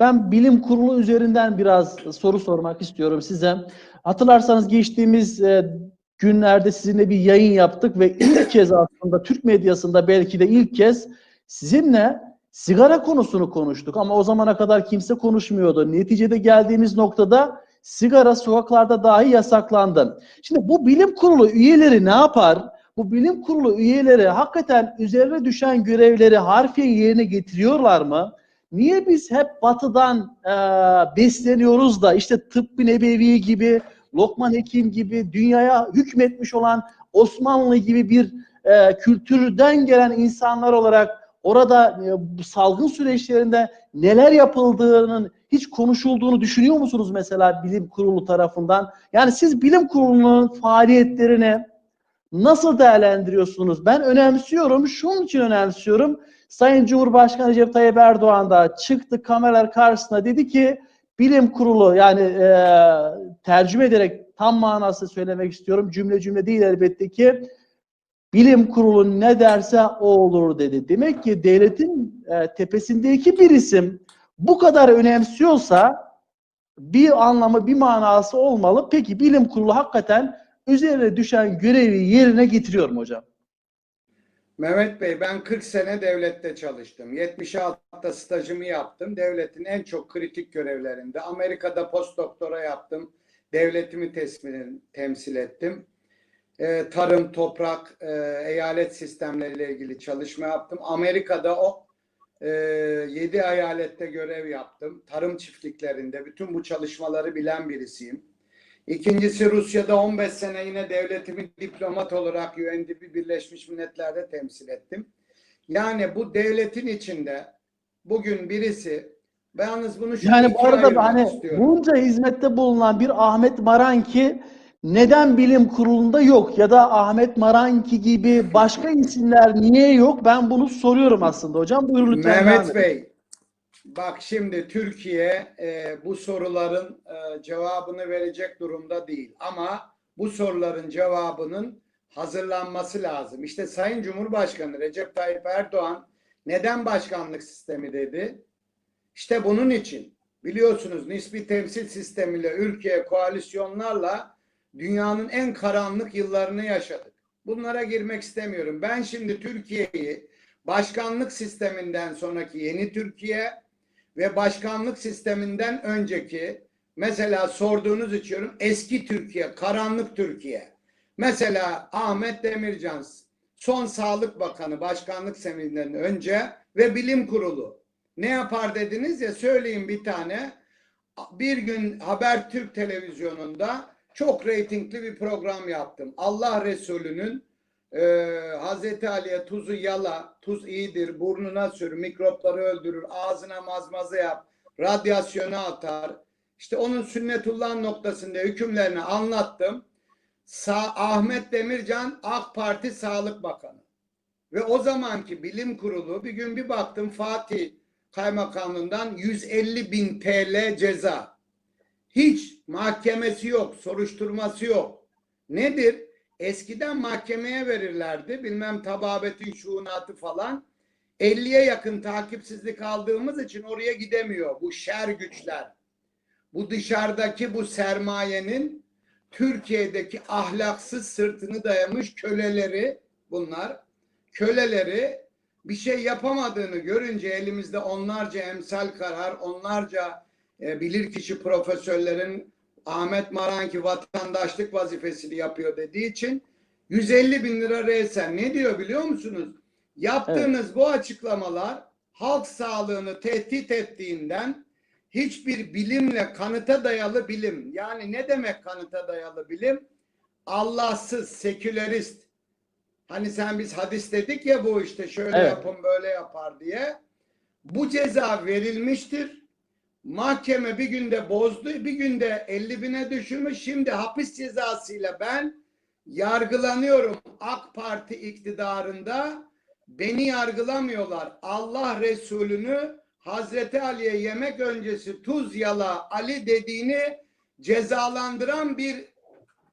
Ben bilim kurulu üzerinden biraz soru sormak istiyorum size. Hatırlarsanız geçtiğimiz e, günlerde sizinle bir yayın yaptık ve ilk kez aslında Türk medyasında belki de ilk kez sizinle sigara konusunu konuştuk ama o zamana kadar kimse konuşmuyordu. Neticede geldiğimiz noktada sigara sokaklarda dahi yasaklandı. Şimdi bu bilim kurulu üyeleri ne yapar? Bu bilim kurulu üyeleri hakikaten üzerine düşen görevleri harfiyen yerine getiriyorlar mı? Niye biz hep batıdan e, besleniyoruz da işte tıbbı nebevi gibi, Lokman Hekim gibi dünyaya hükmetmiş olan Osmanlı gibi bir e, kültürden gelen insanlar olarak orada e, salgın süreçlerinde neler yapıldığının hiç konuşulduğunu düşünüyor musunuz mesela bilim kurulu tarafından? Yani siz bilim kurulunun faaliyetlerini nasıl değerlendiriyorsunuz? Ben önemsiyorum, şunun için önemsiyorum. Sayın Cumhurbaşkanı Recep Tayyip Erdoğan da çıktı kameralar karşısında dedi ki bilim kurulu yani e, tercüme ederek tam manası söylemek istiyorum. Cümle cümle değil elbette ki bilim kurulu ne derse o olur dedi. Demek ki devletin e, tepesindeki bir isim bu kadar önemsiyorsa bir anlamı, bir manası olmalı. Peki bilim kurulu hakikaten üzerine düşen görevi yerine getiriyor mu hocam? Mehmet Bey ben 40 sene devlette çalıştım. 76'da stajımı yaptım. Devletin en çok kritik görevlerinde. Amerika'da postdoktora yaptım. Devletimi tesmin, temsil ettim. Ee, tarım, toprak, e, eyalet sistemleriyle ilgili çalışma yaptım. Amerika'da o e, 7 eyalette görev yaptım. Tarım çiftliklerinde bütün bu çalışmaları bilen birisiyim. İkincisi Rusya'da 15 sene yine devletimi diplomat olarak UNDP Birleşmiş Milletler'de temsil ettim. Yani bu devletin içinde bugün birisi ben yalnız bunu şu Yani bu arada hani istiyorum. bunca hizmette bulunan bir Ahmet Maranki neden bilim kurulunda yok ya da Ahmet Maranki gibi başka isimler niye yok? Ben bunu soruyorum aslında hocam. Buyurun lütfen. Mehmet. Bey, bak şimdi Türkiye e, bu soruların e, cevabını verecek durumda değil. Ama bu soruların cevabının hazırlanması lazım. İşte Sayın Cumhurbaşkanı Recep Tayyip Erdoğan neden başkanlık sistemi dedi? İşte bunun için biliyorsunuz nispi temsil sistemiyle ülke koalisyonlarla dünyanın en karanlık yıllarını yaşadık. Bunlara girmek istemiyorum. Ben şimdi Türkiye'yi başkanlık sisteminden sonraki yeni Türkiye ve başkanlık sisteminden önceki mesela sorduğunuz içiyorum eski Türkiye, karanlık Türkiye. Mesela Ahmet Demircan son Sağlık Bakanı başkanlık sisteminden önce ve bilim kurulu ne yapar dediniz ya söyleyin bir tane. Bir gün Habertürk televizyonunda çok reytingli bir program yaptım. Allah Resulü'nün e, Hazreti Ali'ye tuzu yala, tuz iyidir, burnuna sür, mikropları öldürür, ağzına mazmaza yap, radyasyonu atar. İşte onun sünnetullah noktasında hükümlerini anlattım. Sa Ahmet Demircan AK Parti Sağlık Bakanı. Ve o zamanki bilim kurulu bir gün bir baktım Fatih Kaymakamlığından 150 bin TL ceza. Hiç mahkemesi yok, soruşturması yok. Nedir? Eskiden mahkemeye verirlerdi. Bilmem tababetin şuunatı falan. 50'ye yakın takipsizlik aldığımız için oraya gidemiyor bu şer güçler. Bu dışarıdaki bu sermayenin Türkiye'deki ahlaksız sırtını dayamış köleleri bunlar. Köleleri bir şey yapamadığını görünce elimizde onlarca emsal karar, onlarca e, bilirkişi profesörlerin Ahmet Maranki vatandaşlık vazifesini yapıyor dediği için 150 bin lira resen ne diyor biliyor musunuz? Yaptığınız bu açıklamalar halk sağlığını tehdit ettiğinden hiçbir bilimle kanıta dayalı bilim yani ne demek kanıta dayalı bilim? Allahsız, sekülerist. Hani sen biz hadis dedik ya bu işte şöyle Evet. yapın böyle yapar diye. Bu ceza verilmiştir. Mahkeme bir günde bozdu, bir günde 50 bine düşürmüş. Şimdi hapis cezasıyla ben yargılanıyorum. AK Parti iktidarında beni yargılamıyorlar. Allah Resulü'nü Hazreti Ali'ye yemek öncesi tuz yala Ali dediğini cezalandıran bir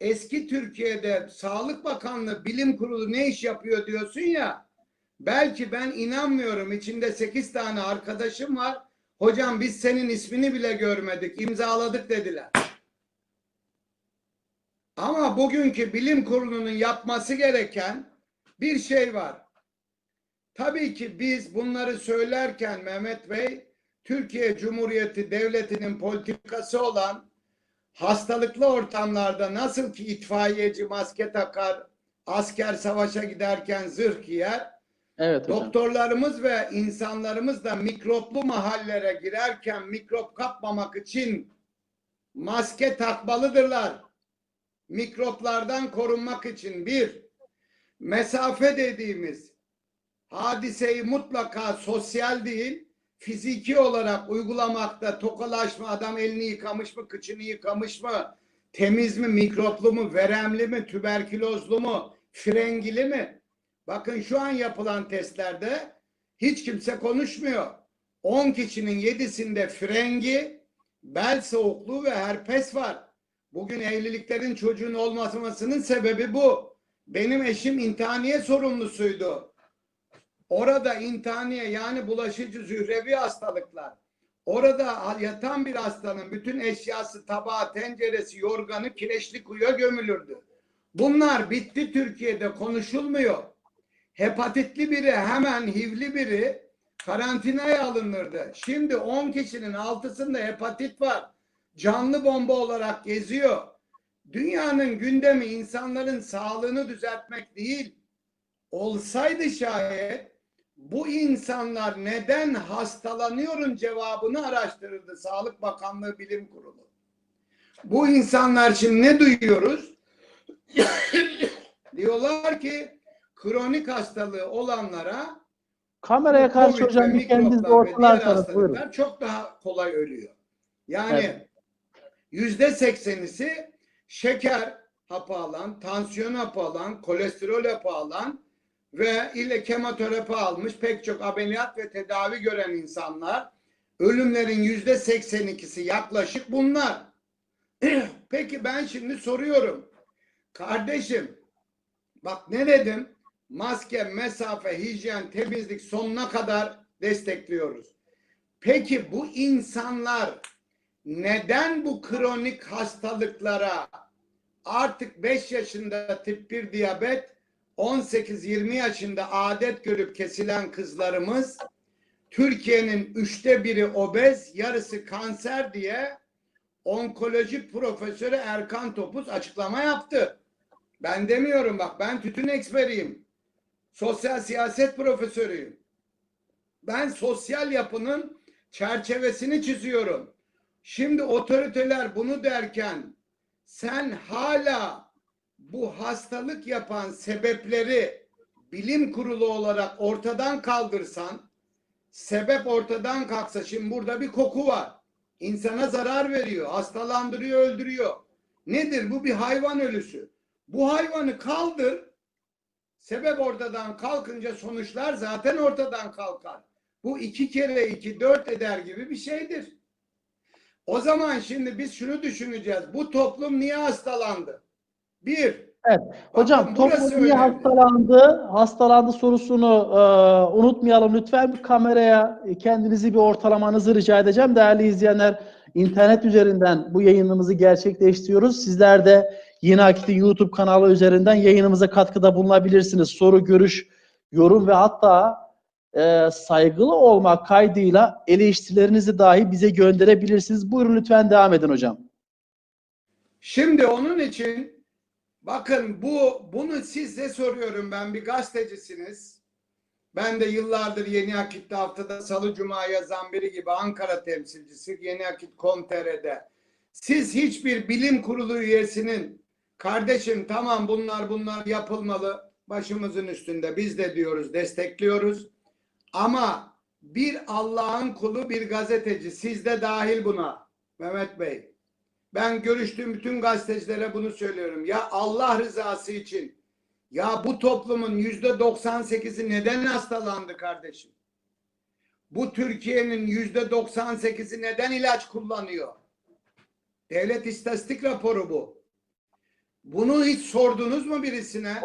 eski Türkiye'de Sağlık Bakanlığı Bilim Kurulu ne iş yapıyor diyorsun ya. Belki ben inanmıyorum. İçinde 8 tane arkadaşım var. Hocam biz senin ismini bile görmedik, imzaladık dediler. Ama bugünkü bilim kurulunun yapması gereken bir şey var. Tabii ki biz bunları söylerken Mehmet Bey, Türkiye Cumhuriyeti Devleti'nin politikası olan hastalıklı ortamlarda nasıl ki itfaiyeci maske takar, asker savaşa giderken zırh giyer, Evet hocam. doktorlarımız ve insanlarımız da mikroplu mahallere girerken mikrop kapmamak için maske takmalıdırlar. Mikroplardan korunmak için bir, mesafe dediğimiz hadiseyi mutlaka sosyal değil, fiziki olarak uygulamakta tokalaşma, adam elini yıkamış mı, kıçını yıkamış mı, temiz mi, mikroplu mu, veremli mi, tüberkülozlu mu, frengili mi? Bakın şu an yapılan testlerde hiç kimse konuşmuyor. 10 kişinin 7'sinde frengi, bel soğukluğu ve herpes var. Bugün evliliklerin çocuğun olmasının sebebi bu. Benim eşim intihaniye sorumlusuydu. Orada intihaniye yani bulaşıcı zührevi hastalıklar. Orada yatan bir hastanın bütün eşyası, tabağı, tenceresi, yorganı kireçli kuyuya gömülürdü. Bunlar bitti Türkiye'de konuşulmuyor. Hepatitli biri hemen HIV'li biri karantinaya alınırdı. Şimdi 10 kişinin 6'sında hepatit var. Canlı bomba olarak geziyor. Dünyanın gündemi insanların sağlığını düzeltmek değil. Olsaydı şayet bu insanlar neden hastalanıyorum cevabını araştırırdı Sağlık Bakanlığı Bilim Kurulu. Bu insanlar şimdi ne duyuyoruz? Diyorlar ki kronik hastalığı olanlara Kameraya bu karşı Covid hocam bir kendiniz mikroplar ve diğer ortalarsanız buyurun. hastalıklar çok daha kolay ölüyor. Yani Evet. yüzde seksenisi şeker hapı alan, tansiyon hapı alan, kolesterol hapı alan ve ile kemoterapi almış pek çok ameliyat ve tedavi gören insanlar ölümlerin yüzde seksen ikisi yaklaşık bunlar. Peki ben şimdi soruyorum. Kardeşim bak ne dedim? Maske, mesafe, hijyen, temizlik sonuna kadar destekliyoruz. Peki bu insanlar neden bu kronik hastalıklara artık 5 yaşında tip 1 diyabet 18-20 yaşında adet görüp kesilen kızlarımız Türkiye'nin üçte biri obez, yarısı kanser diye onkoloji profesörü Erkan Topuz açıklama yaptı. Ben demiyorum bak ben tütün eksperiyim. Sosyal siyaset profesörüyüm. Ben sosyal yapının çerçevesini çiziyorum. Şimdi otoriteler bunu derken sen hala bu hastalık yapan sebepleri bilim kurulu olarak ortadan kaldırsan, sebep ortadan kalksa şimdi burada bir koku var. İnsana zarar veriyor, hastalandırıyor, öldürüyor. Nedir bu? Bir hayvan ölüsü. Bu hayvanı kaldır. Sebep ortadan kalkınca sonuçlar zaten ortadan kalkar. Bu iki kere iki dört eder gibi bir şeydir. O zaman şimdi biz şunu düşüneceğiz. Bu toplum niye hastalandı? Bir. Hocam bakın toplum niye önemli. hastalandı? Hastalandı sorusunu e, unutmayalım lütfen. Bir kameraya kendinizi bir ortalamanızı rica edeceğim. Değerli izleyenler internet üzerinden bu yayınımızı gerçekleştiriyoruz. Sizler de Yeni Akit'in YouTube kanalı üzerinden yayınımıza katkıda bulunabilirsiniz. Soru, görüş, yorum ve hatta e, saygılı olmak kaydıyla eleştirilerinizi dahi bize gönderebilirsiniz. Buyurun lütfen devam edin hocam. Şimdi onun için bakın bu bunu size soruyorum ben bir gazetecisiniz. Ben de yıllardır Yeni Akit'te haftada Salı Cuma yazan biri gibi Ankara temsilcisi Yeni Akit.com.tr'de. Siz hiçbir bilim kurulu üyesinin kardeşim tamam bunlar bunlar yapılmalı başımızın üstünde biz de diyoruz destekliyoruz. Ama bir Allah'ın kulu bir gazeteci siz de dahil buna Mehmet Bey. Ben görüştüğüm bütün gazetecilere bunu söylüyorum. Ya Allah rızası için ya bu toplumun yüzde 98'i neden hastalandı kardeşim? Bu Türkiye'nin yüzde 98'i neden ilaç kullanıyor? Devlet istatistik raporu bu. Bunu hiç sordunuz mu birisine?